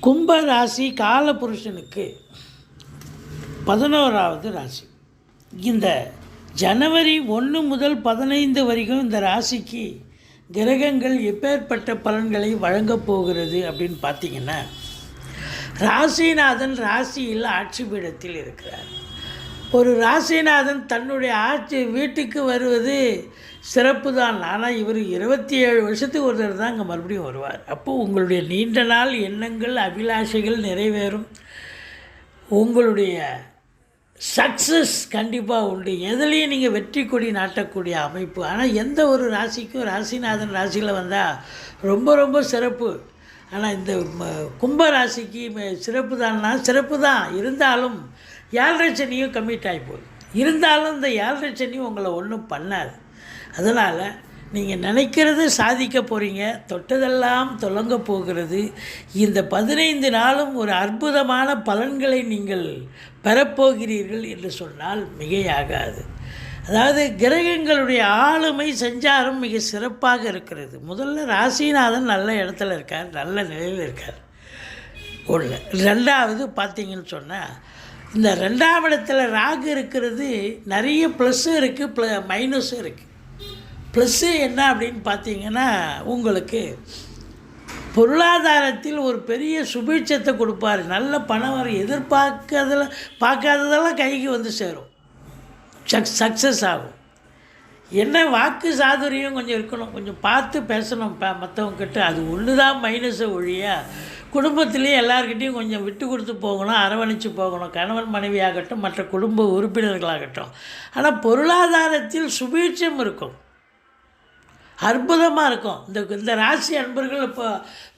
கும்ப ராசி காலபுருஷனுக்கு பதினோராவது ராசி. இந்த ஜனவரி ஒன்று முதல் பதினைந்து வரைக்கும் இந்த ராசிக்கு கிரகங்கள் எப்பேற்பட்ட பலன்களை வழங்கப் போகிறது அப்படின்னு பார்த்தீங்கன்னா ராசிநாதன் ராசியில் ஆட்சி பீடத்தில் இருக்கிறார். ஒரு ராசிநாதன் தன்னுடைய ஆட்சி வீட்டுக்கு வருவது சிறப்பு தான். ஆனால் இவர் இருபத்தி ஏழு வருஷத்துக்கு ஒருத்தர் தான் இங்கே மறுபடியும் வருவார். அப்போது உங்களுடைய நீண்ட நாள் எண்ணங்கள் அபிலாஷைகள் நிறைவேறும். உங்களுடைய சக்ஸஸ் கண்டிப்பாக உண்டு. எதுலேயும் நீங்கள் வெற்றி கொடி நாட்டக்கூடிய அமைப்பு. ஆனால் எந்த ஒரு ராசிக்கும் ராசிநாதன் ராசியில் வந்தால் ரொம்ப ரொம்ப சிறப்பு. ஆனால் இந்த ம- கும்ப ராசிக்கு சிறப்பு தான்னா சிறப்பு தான். இருந்தாலும் ஏழரை சனியும் கம்மிட் ஆகி போகுது. இருந்தாலும் இந்த ஏழரை சனி உங்களை ஒன்றும் பண்ணாது. அதனால் நீங்கள் நினைக்கிறது சாதிக்க போகிறீங்க தொட்டதெல்லாம் தொடங்க போகிறது. இந்த பதினைந்து நாளும் ஒரு அற்புதமான பலன்களை நீங்கள் பெறப்போகிறீர்கள் என்று சொன்னால் மிகையாகாது. அதாவது கிரகங்களுடைய ஆளுமை சஞ்சாரம் மிக சிறப்பாக இருக்கிறது. முதல்ல ராசிநாதன் நல்ல இடத்துல இருக்கார் நல்ல நிலையில் இருக்கார். ஒன்று ரெண்டாவது பார்த்தீங்கன்னு சொன்னால் இந்த ரெண்டாம் இடத்துல ராகு இருக்கிறது நிறைய ப்ளஸ்ஸும் இருக்குது ப்ள மைனஸும் இருக்குது ப்ளஸ்ஸு என்ன அப்படின்னு பார்த்தீங்கன்னா உங்களுக்கு பொருளாதாரத்தில் ஒரு பெரிய சுபீட்சத்தை கொடுப்பார். நல்ல பணம் வரும் எதிர்பார்க்கறதில் பார்க்காததெல்லாம் கைக்கு வந்து சேரும். சக் சக்ஸஸ் ஆகும். என்ன வாக்கு சாதுரியம் கொஞ்சம் இருக்கணும். கொஞ்சம் பார்த்து பேசணும். ப மற்றவங்கக்கிட்ட அது ஒன்று தான் மைனஸை ஒழிய குடும்பத்திலேயே எல்லாருக்கிட்டையும் கொஞ்சம் விட்டு கொடுத்து போகணும் அரவணைச்சு போகணும். கணவன் மனைவியாகட்டும் மற்ற குடும்ப உறுப்பினர்களாகட்டும். ஆனால் பொருளாதாரத்தில் சுபீட்சம் இருக்கும். அற்புதமாக இருக்கும். இந்த இந்த ராசி அன்பர்கள் இப்போ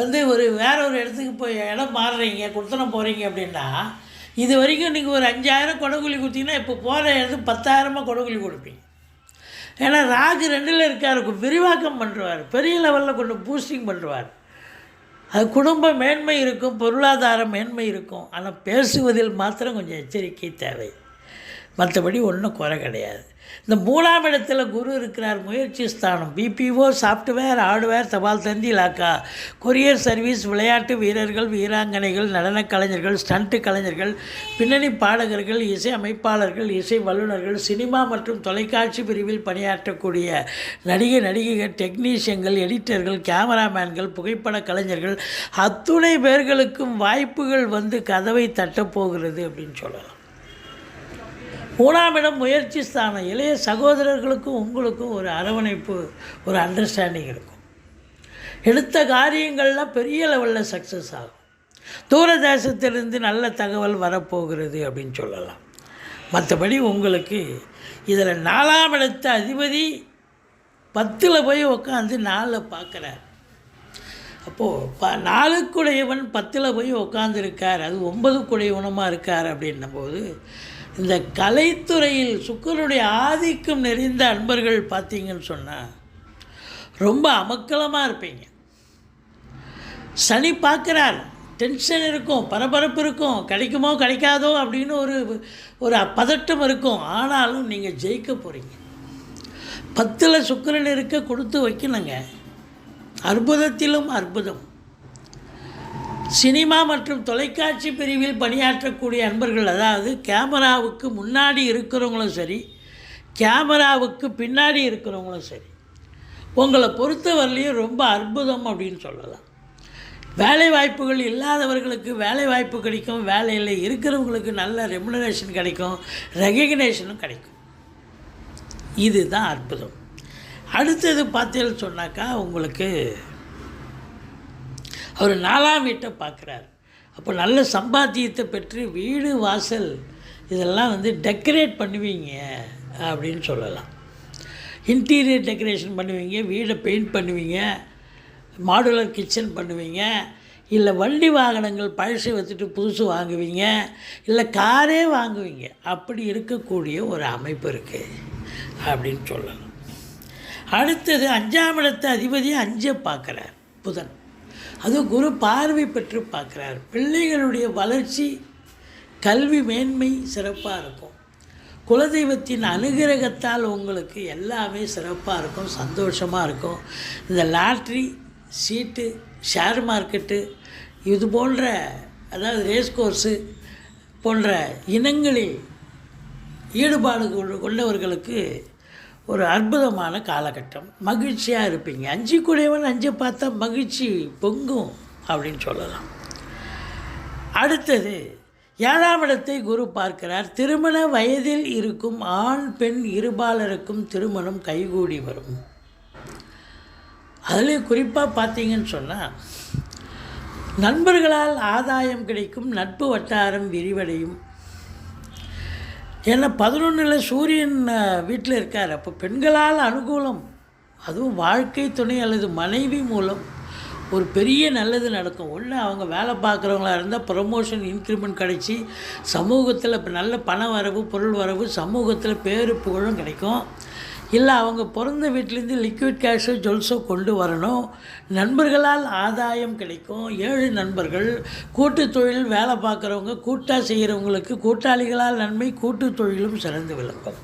வந்து ஒரு வேற ஒரு இடத்துக்கு போய் இடம் மாறுறீங்க கொடுத்தனம் போகிறீங்க அப்படின்னா இது வரைக்கும் நீங்கள் ஒரு அஞ்சாயிரம் கொடகுலி கொடுத்தீங்கன்னா இப்போ போகிற இடத்துக்கு பத்தாயிரமாக கொடகுலி கொடுப்பீங்க. ஏன்னா ராகு ரெண்டில் இருக்கார் விரிவாக்கம் பண்ணுவார் பெரிய லெவலில் கொண்டு பூஸ்டிங் பண்ணுவார் அது குடும்ப மேன்மை இருக்கும் பொருளாதார மேன்மை இருக்கும். ஆனால் பேசுவதில் மாத்திரம் கொஞ்சம் எச்சரிக்கை தேவை. மற்றபடி ஒன்றும் குறை கிடையாது. இந்த மூணாம் இடத்துல குரு இருக்கிறார் முயற்சி ஸ்தானம். பிபிஓ சாஃப்ட்வேர் ஹார்ட்வேர் தபால் தந்தி இலாக்கா கொரியர் சர்வீஸ் விளையாட்டு வீரர்கள் வீராங்கனைகள் நடனக் கலைஞர்கள் ஸ்டண்ட்டு கலைஞர்கள் பின்னணி பாடகர்கள் இசை அமைப்பாளர்கள் இசை வல்லுநர்கள் சினிமா மற்றும் தொலைக்காட்சி பிரிவில் பணியாற்றக்கூடிய நடிகை நடிகைகள் டெக்னீஷியன்கள் எடிட்டர்கள் கேமராமேன்கள் புகைப்பட கலைஞர்கள் அத்துணை பேர்களுக்கும் வாய்ப்புகள் வந்து கதவை தட்டப்போகிறது அப்படின்னு சொல்லலாம். மூணாம் இடம் முயற்சி ஸ்தானம். இளைய சகோதரர்களுக்கும் உங்களுக்கும் ஒரு அரவணைப்பு ஒரு அண்டர்ஸ்டாண்டிங் இருக்கும். எடுத்த காரியங்கள்லாம் பெரிய லெவலில் சக்ஸஸ் ஆகும். தூரதேசத்திலிருந்து நல்ல தகவல் வரப்போகிறது அப்படின்னு சொல்லலாம். மற்றபடி உங்களுக்கு இதில் நாலாம் இடத்த அதிபதி பத்தில் போய் உட்காந்து நாலில் பார்க்குறார் அப்போது ப நாலுக்குடையவன் பத்தில் போய் உட்காந்துருக்கார் அது ஒன்பதுக்குடையவனமாக இருக்கார் அப்படின்னும்போது இந்த கலைத்துறையில் சுக்கரனுடைய ஆதிக்கம் நிறைந்த அன்பர்கள் பார்த்தீங்கன்னு சொன்னால் ரொம்ப அமக்கலமாக இருப்பீங்க. சனி பார்க்குறார். டென்ஷன் இருக்கும் பரபரப்பு இருக்கும் கிடைக்குமோ கிடைக்காதோ அப்படின்னு ஒரு ஒரு பதட்டம் இருக்கும். ஆனாலும் நீங்கள் ஜெயிக்க போகிறீங்க பத்தில் சுக்கிரன் இருக்க கொடுத்து வைக்கணுங்க. அற்புதத்திலும் அற்புதம். சினிமா மற்றும் தொலைக்காட்சி பிரிவில் பணியாற்றக்கூடிய அன்பர்கள் அதாவது கேமராவுக்கு முன்னாடி இருக்கிறவங்களும் சரி கேமராவுக்கு பின்னாடி இருக்கிறவங்களும் சரி உங்களை பொறுத்தவரையிலையும் ரொம்ப அற்புதம் அப்படின்னு சொல்லலாம். வேலை வாய்ப்புகள் இல்லாதவர்களுக்கு வேலை வாய்ப்பு கிடைக்கும் வேலையில் இருக்கிறவங்களுக்கு நல்ல ரெமுனரேஷன் கிடைக்கும் ரெகக்னேஷனும் கிடைக்கும். இதுதான் அற்புதம். அடுத்தது பார்த்தேன்னு சொன்னாக்கா உங்களுக்கு அவர் நாலாம் வீட்டை பார்க்குறாரு. அப்போ நல்ல சம்பாத்தியத்தை பெற்று வீடு வாசல் இதெல்லாம் வந்து டெக்கரேட் பண்ணுவீங்க அப்படின்னு சொல்லலாம். இன்டீரியர் டெக்கரேஷன் பண்ணுவீங்க வீடை பெயிண்ட் பண்ணுவீங்க மாடுலர் கிச்சன் பண்ணுவீங்க இல்லை வண்டி வாகனங்கள் பழசை வச்சுட்டு புதுசு வாங்குவீங்க இல்லை காரே வாங்குவீங்க. அப்படி இருக்கக்கூடிய ஒரு அமைப்பு இருக்குது அப்படின்னு சொல்லலாம். அடுத்தது அஞ்சாம் இடத்து அதிபதி அஞ்சை பார்க்குறார் புதன். அது குரு பார்வை பெற்று பார்க்குறார். பிள்ளைகளுடைய வளர்ச்சி கல்வி மேன்மை சிறப்பாக இருக்கும். குலதெய்வத்தின் அனுகிரகத்தால் உங்களுக்கு எல்லாமே சிறப்பாக இருக்கும் சந்தோஷமாக இருக்கும். இந்த லாட்ரி சீட்டு ஷேர் மார்க்கெட்டு இது போன்ற அதாவது ரேஸ் கோர்ஸு போன்ற இனங்களில் ஈடுபாடு கொண்டவர்களுக்கு ஒரு அற்புதமான காலகட்டம். மகிழ்ச்சியாக இருப்பீங்க. அஞ்சு கூடியவன் அஞ்சு பார்த்தா மகிழ்ச்சி பொங்கும் அப்படின்னு சொல்லலாம். அடுத்தது ஏழாம் இடத்தை குரு பார்க்கிறார். திருமண வயதில் இருக்கும் ஆண் பெண் இருபாலருக்கும் திருமணம் கைகூடி வரும். அதுலேயும் குறிப்பாக பார்த்தீங்கன்னு சொன்னால் நண்பர்களால் ஆதாயம் கிடைக்கும் நட்பு வட்டாரம் விரிவடையும் ஏன்னா பதினொன்றில் சூரியன் வீட்டில் இருக்கார். அப்போ பெண்களால் அனுகூலம். அதுவும் வாழ்க்கை துணை அல்லது மனைவி மூலம் ஒரு பெரிய நல்லது நடக்கும். ஒன்று அவங்க வேலை பார்க்குறவங்களா இருந்தால் ப்ரொமோஷன் இன்க்ரிமெண்ட் கிடைச்சி சமூகத்தில் இப்போ நல்ல பண வரவு பொருள் வரவு சமூகத்தில் பேரு புகழும் கிடைக்கும். இல்லை அவங்க பிறந்த வீட்டிலேருந்து லிக்விட் கேஷோ ஜுவல்ஸோ கொண்டு வரணும். நண்பர்களால் ஆதாயம் கிடைக்கும். ஏழு நண்பர்கள் கூட்டுத் தொழில் வேலை பார்க்குறவங்க கூட்டாக செய்கிறவங்களுக்கு கூட்டாளிகளால் நன்மை கூட்டுத் தொழிலும் சிறந்து விளங்கும்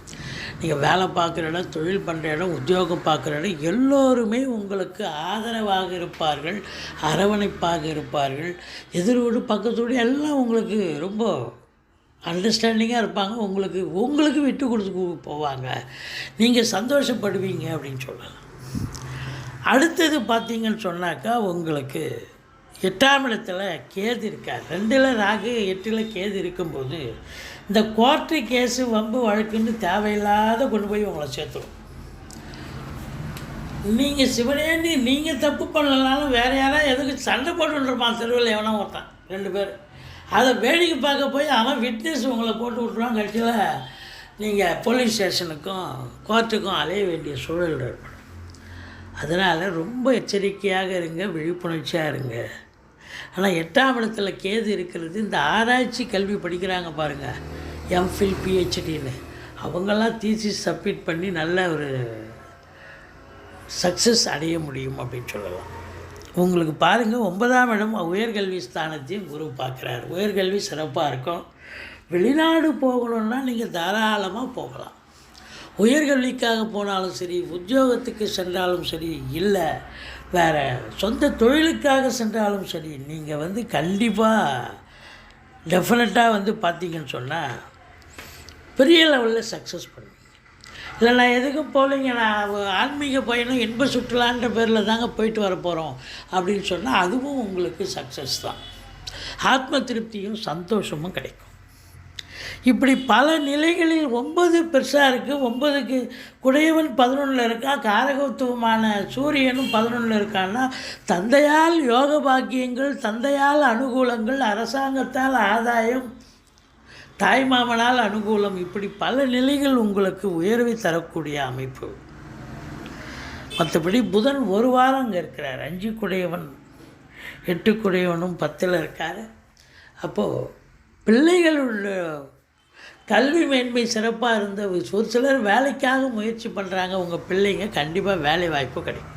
நீங்கள் வேலை பார்க்குற இடம் தொழில் பண்ணுற இடம் உத்தியோகம் பார்க்குற இடம் எல்லோருமே உங்களுக்கு ஆதரவாக இருப்பார்கள் அரவணைப்பாக இருப்பார்கள். எதிரோடு பக்கத்தோடு எல்லாம் உங்களுக்கு ரொம்ப அண்டர்ஸ்டாண்டிங்காக இருப்பாங்க. உங்களுக்கு உங்களுக்கு விட்டு கொடுத்து போவாங்க. நீங்கள் சந்தோஷப்படுவீங்க அப்படின்னு சொல்லலாம். அடுத்தது பார்த்தீங்கன்னு சொன்னாக்கா உங்களுக்கு எட்டாம் இடத்துல கேது இருக்கார். ரெண்டில் ராகு எட்டில் கேது இருக்கும்போது இந்த கோர்ட்டு கேஸு வம்பு வழக்குன்னு தேவையில்லாத கொண்டு போய் உங்களை சேர்த்துடும் நீங்கள் சிவனேண்டி நீங்கள் தப்பு பண்ணலனாலும் வேறு யாராவது எதுக்கு சண்டை போட்டுருப்பான் தெருவில் எவனோ ஒருத்தன். ரெண்டு பேர். அதை வேடிக்கை பார்க்க போய் அவன் விட்னஸ் உங்களை போட்டு விட்ருவான் கட்சியில் நீங்கள் போலீஸ் ஸ்டேஷனுக்கும் கோர்ட்டுக்கும் அலைய வேண்டிய சூழல் ஏற்படும். அதனால் ரொம்ப எச்சரிக்கையாக இருங்க விழிப்புணர்ச்சியாக இருங்க. ஆனால் எட்டாம் இடத்துல கேது இருக்கிறது இந்த ஆராய்ச்சி கல்வி படிக்கிறாங்க பாருங்கள் எம்ஃபில் பிஹெச்டின்னு அவங்கெல்லாம் தீசி சப்மிட் பண்ணி நல்ல ஒரு சக்ஸஸ் அடைய முடியும் அப்படின்னு சொல்லலாம். உங்களுக்கு பாருங்கள் ஒன்பதாம் இடம் உயர்கல்வி ஸ்தானத்தையும் குரு பார்க்குறாரு. உயர்கல்வி சிறப்பாக இருக்கும். வெளிநாடு போகணுன்னா நீங்கள் தாராளமாக போகலாம். உயர்கல்விக்காக போனாலும் சரி உத்தியோகத்துக்கு சென்றாலும் சரி இல்லை வேறு சொந்த தொழிலுக்காக சென்றாலும் சரி நீங்கள் வந்து கண்டிப்பாக டெஃபினட்டாக வந்து பார்த்தீங்கன்னு சொன்னால் பெரிய லெவலில் சக்ஸஸ் பண்ணுவீங்க. இல்லை நான் எதுக்கும் போகலைங்க நான் ஆன்மீக பயணம் இன்ப சுற்றுலான்ற பேரில் தாங்க போயிட்டு வர போகிறோம் அப்படின்னு சொன்னால் அதுவும் உங்களுக்கு சக்ஸஸ் தான். ஆத்ம திருப்தியும் சந்தோஷமும் கிடைக்கும். இப்படி பல நிலைகளில் ஒன்பது பெருசாக இருக்குது ஒன்பதுக்கு குடையவன் பதினொன்றில் இருக்கா காரகத்துவமான சூரியனும் பதினொன்றில் இருக்கான்னா தந்தையால் யோக பாக்கியங்கள் தந்தையால் அனுகூலங்கள் அரசாங்கத்தால் ஆதாயம் தாய்மாமனால் அனுகூலம். இப்படி பல நிலைகள் உங்களுக்கு உயர்வை தரக்கூடிய அமைப்பு. மற்றபடி புதன் ஒரு வாரம் அங்கே இருக்கிறார். அஞ்சு குடையவன் எட்டு குடையவனும் பத்தில் இருக்கார். அப்போது பிள்ளைகளோட கல்வி மேன்மை சிறப்பாக இருந்த ஒரு சிலர் வேலைக்காக முயற்சி பண்ணுறாங்க உங்கள் பிள்ளைங்க கண்டிப்பாக வேலை வாய்ப்பு கிடைக்கும்.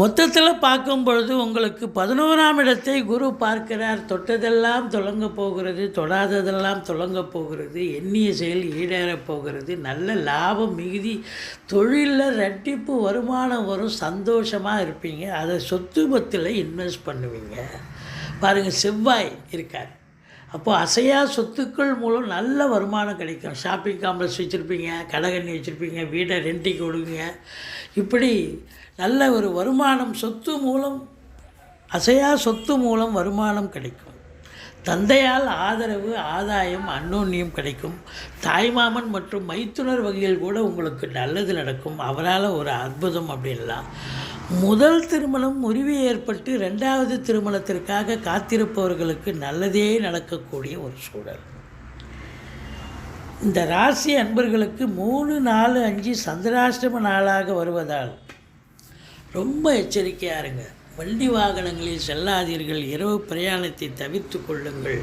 மொத்தத்தில் பார்க்கும் பொழுது உங்களுக்கு பதினோராம் இடத்தை குரு பார்க்கிறார். தொட்டதெல்லாம் தொடங்க போகிறது தொடாததெல்லாம் தொடங்க போகிறது எண்ணிய செயல் ஈடேறப் போகிறது. நல்ல லாபம் மிகுதி தொழிலில் ரெட்டிப்பு வருமானம் வரும். சந்தோஷமாக இருப்பீங்க. அதை சொத்து பத்தில் இன்வெஸ்ட் பண்ணுவீங்க. பாருங்கள் செவ்வாய் இருக்கார். அப்போது அசையா சொத்துக்கள் மூலம் நல்ல வருமானம் கிடைக்கும். ஷாப்பிங் காம்ப்ளெக்ஸ் வச்சுருப்பீங்க கடகண்ணி வச்சுருப்பீங்க வீடை ரெண்டிக்கு விடுவீங்க இப்படி நல்ல ஒரு வருமானம் சொத்து மூலம் அசையா சொத்து மூலம் வருமானம் கிடைக்கும். தந்தையால் ஆதரவு ஆதாயம் அன்னோன்யம் கிடைக்கும். தாய்மாமன் மற்றும் மைத்துனர் வகையில் கூட உங்களுக்கு நல்லது நடக்கும். அவரால் ஒரு அற்புதம் அப்படின்லாம் முதல் திருமணம் முறிவு ஏற்பட்டு ரெண்டாவது திருமணத்திற்காக காத்திருப்பவர்களுக்கு நல்லதே நடக்கக்கூடிய ஒரு சூழல். இந்த ராசி அன்பர்களுக்கு மூணு நாலு அஞ்சு சந்திராஷ்டம நாளாக வருவதால் ரொம்ப எச்சரிக்கையாக இருங்க. வண்டி வாகனங்களில் செல்லாதீர்கள். இரவு பிரயாணத்தை தவிர்த்து கொள்ளுங்கள்.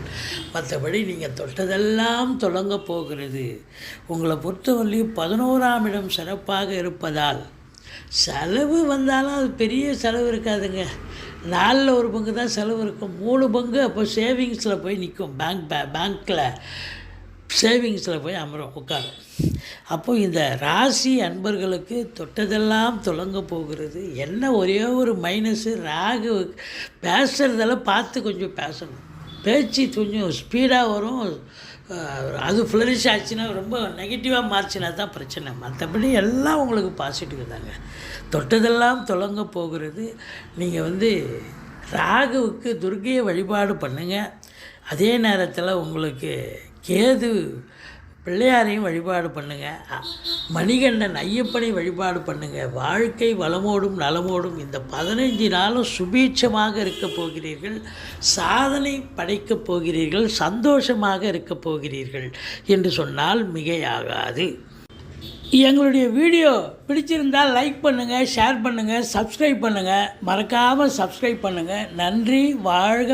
மற்றபடி நீங்கள் தொட்டதெல்லாம் தொடங்க போகிறது. உங்களை பொறுத்தவரையும் பதினோராம் இடம் சிறப்பாக இருப்பதால் செலவு வந்தாலும் அது பெரிய செலவு இருக்காதுங்க. நாலில் ஒரு பங்கு தான் செலவு இருக்கும். மூணு பங்கு அப்போ சேவிங்ஸில் போய் நிற்கும் பேங்க் பே பேங்க்கில் சேவிங்ஸில் போய் அமரும் உட்காரும். அப்போது இந்த ராசி அன்பர்களுக்கு தொட்டதெல்லாம் தொடங்க போகிறது. என்ன ஒரே ஒரு மைனஸு ராகு பேசுகிறதெல்லாம் பார்த்து கொஞ்சம் பேசணும். பேச்சு கொஞ்சம் ஸ்பீடாக வரும். அது ஃப்ளரிஷ் ஆச்சுன்னா ரொம்ப நெகட்டிவாக மாறிச்சுனா தான் பிரச்சனை. மற்றபடி எல்லாம் உங்களுக்கு பாசிட்டிவ் தாங்க. தொட்டதெல்லாம் தொடங்க போகிறது. நீங்கள் வந்து ராகுவுக்கு துர்கையை வழிபாடு பண்ணுங்கள் அதே நேரத்தில் உங்களுக்கு கேது பிள்ளையாரையும் வழிபாடு பண்ணுங்கள் மணிகண்டன் ஐயப்பனை வழிபாடு பண்ணுங்கள் வாழ்க்கை வளமோடும் நலமோடும் இந்த பதினைஞ்சு நாளும் சுபீட்சமாக இருக்கப் போகிறீர்கள். சாதனை படைக்கப் போகிறீர்கள். சந்தோஷமாக இருக்கப் போகிறீர்கள் என்று சொன்னால் மிகையாகாது. எங்களுடைய வீடியோ பிடிச்சிருந்தால் லைக் பண்ணுங்கள் ஷேர் பண்ணுங்கள் சப்ஸ்கிரைப் பண்ணுங்கள் மறக்காமல் சப்ஸ்கிரைப் பண்ணுங்கள் நன்றி வாழ்க